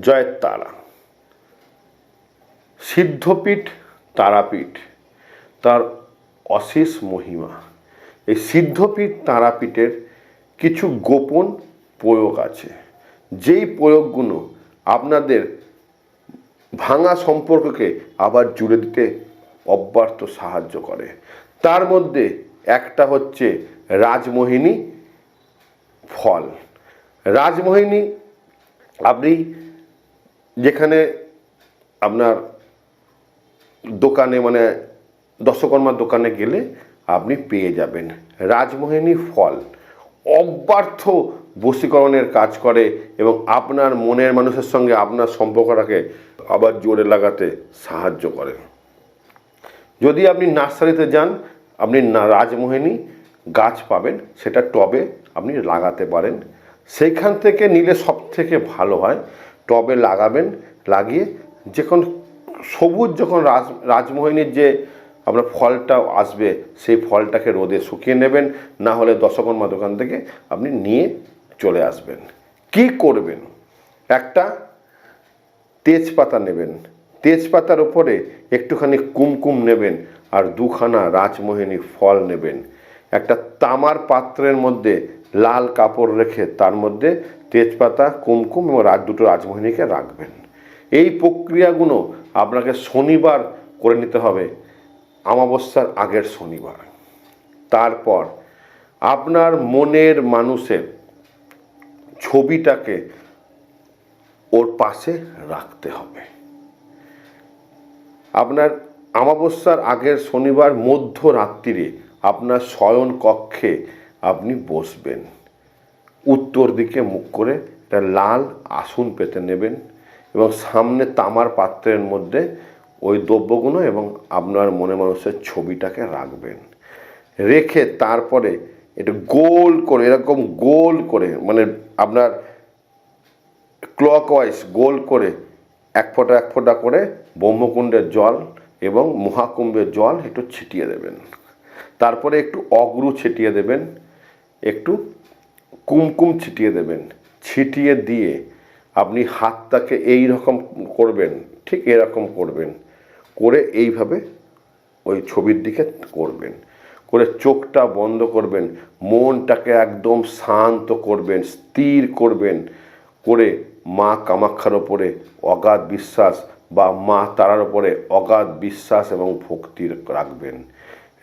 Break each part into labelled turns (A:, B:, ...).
A: জয়ের তারা সিদ্ধপীঠ, তারাপীঠ, তার অশেষ মহিমা। এই সিদ্ধপীঠ, তারাপীঠের কিছু গোপন প্রয়োগ আছে। যেই প্রয়োগগুলো আপনাদের ভাঙা সম্পর্ককে আবার জুড়ে দিতে অব্যর্থ সাহায্য করে। তার মধ্যে একটা হচ্ছে রাজমোহিনী ফল। রাজমোহিনী আপনি যেখানে আপনার দোকানে মানে দশকর্মার দোকানে গেলে আপনি পেয়ে যাবেন। রাজমোহিনী ফল অব্যর্থ বশীকরণের কাজ করে এবং আপনার মনের মানুষের সঙ্গে আপনার সম্পর্কটাকে আবার জোরে লাগাতে সাহায্য করে। যদি আপনি নার্সারিতে যান, আপনি রাজমোহিনী গাছ পাবেন, সেটা টবে আপনি লাগাতে পারেন। সেইখান থেকে নিলে সব থেকে ভালো হয় টবে লাগাবেন, লাগিয়ে যখন সবুজ যখন রাজ, রাজমোহিনীর যে আপনার ফলটা আসবে, সেই ফলটাকে রোদে শুকিয়ে নেবেন, না হলে দশকর্মা দোকান থেকে আপনি নিয়ে চলে আসবেন। কি করবেন? একটা তেজপাতা নেবেন। তেজপাতার উপরে একটুখানি কুমকুম নেবেন আর দুখানা রাজমোহিনী ফল নেবেন। একটা তামার পাত্রের মধ্যে লাল কাপড় রেখে তার মধ্যে তেজপাতা, কুমকুম এবং রাত দুটো রাজমোহিনীকে রাখবেন। এই প্রক্রিয়াগুলো আপনাকে শনিবার করে নিতে হবে, অমাবস্যার আগের শনিবার। তারপর আপনার মনের মানুষের ছবিটাকে ওর পাশে রাখতে হবে। আপনার অমাবস্যার আগের শনিবার মধ্যরাত্রিরে আপনার শয়ন কক্ষে আপনি বসবেন। উত্তর দিকে মুখ করে একটা লাল আসন পেতে নেবেন এবং সামনে তামার পাত্রের মধ্যে ওই দ্রব্যগুলো এবং আপনার মনে মানুষের ছবিটাকে রাখবেন। রেখে তারপরে এটা গোল করে, এরকম গোল করে মানে আপনার ক্লকওয়াইজ গোল করে এক ফোঁটা এক ফোঁটা করে ব্রহ্মকুণ্ডের জল এবং মহাকুম্ভের জল একটু ছিটিয়ে দেবেন। তারপরে একটু অগ্রু ছিটিয়ে দেবেন। একটু কুমকুম ছিটিয়ে দেবেন। ছিটিয়ে দিয়ে আপনি হাতটাকে এই রকম করবেন, ঠিক এরকম করবেন। করে এইভাবে ওই ছবির দিকে করবেন। করে চোখটা বন্ধ করবেন, মনটাকে একদম শান্ত করবেন, স্থির করবেন। করে মা কামাক্ষার ওপরে অগাধ বিশ্বাস বা মা তারার ওপরে অগাধ বিশ্বাস এবং ভক্তি রাখবেন।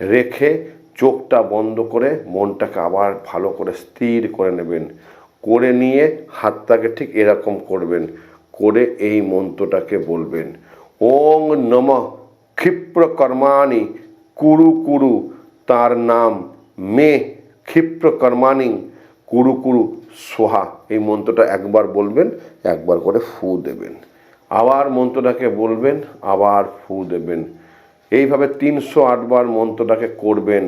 A: রেখে চোখটা বন্ধ করে মনটাকে আবার ভালো করে স্থির করে নেবেন। করে নিয়ে হাতটাকে ঠিক এরকম করবেন, করে এই মন্ত্রটাকে বলবেন। ওং নম ক্ষিপ্র কর্মাণি কুরু কুরু তার নাম মে ক্ষিপ্র কর্মাণি কুরু কুরু সোহা। এই মন্ত্রটা একবার বলবেন, একবার করে ফু দেবেন। আবার মন্ত্রটাকে বলবেন, আবার ফু দেবেন। এইভাবে তিনশো আটবার মন্ত্রটাকে করবেন।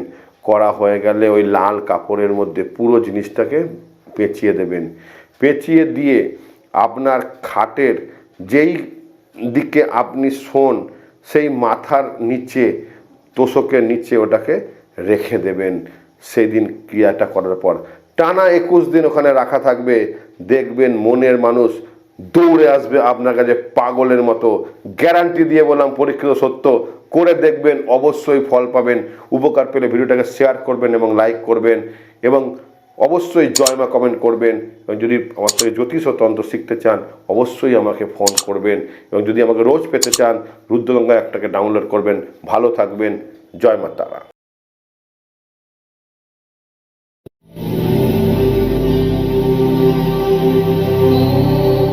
A: করা হয়ে গেলে ওই লাল কাপড়ের মধ্যে পুরো জিনিসটাকে পেঁচিয়ে দেবেন। পেঁচিয়ে দিয়ে আপনার খাটের যেই দিকে আপনি শোন, সেই মাথার নিচে, তোষকের নিচে ওটাকে রেখে দেবেন। সেই দিন ক্রিয়াটা করার পর। টানা একুশ দিন ওখানে রাখা থাকবে। দেখবেন মনের মানুষ দৌড়ে আসবে আপনার কাছে পাগলের মতো। গ্যারান্টি দিয়ে বললাম, পরীক্ষিত সত্য। করে দেখবেন, অবশ্যই ফল পাবেন। উপকার পেলে ভিডিওটাকে শেয়ার করবেন এবং লাইক করবেন। এবং অবশ্যই জয়মা কমেন্ট করবেন। এবং যদি আমার সঙ্গে জ্যোতিষ তন্ত্র শিখতে চান, অবশ্যই আমাকে ফোন করবেন। এবং যদি আমাকে রোজ পেতে চান, রুদ্রগঙ্গা একটাকে ডাউনলোড করবেন। ভালো থাকবেন। জয় মা তারা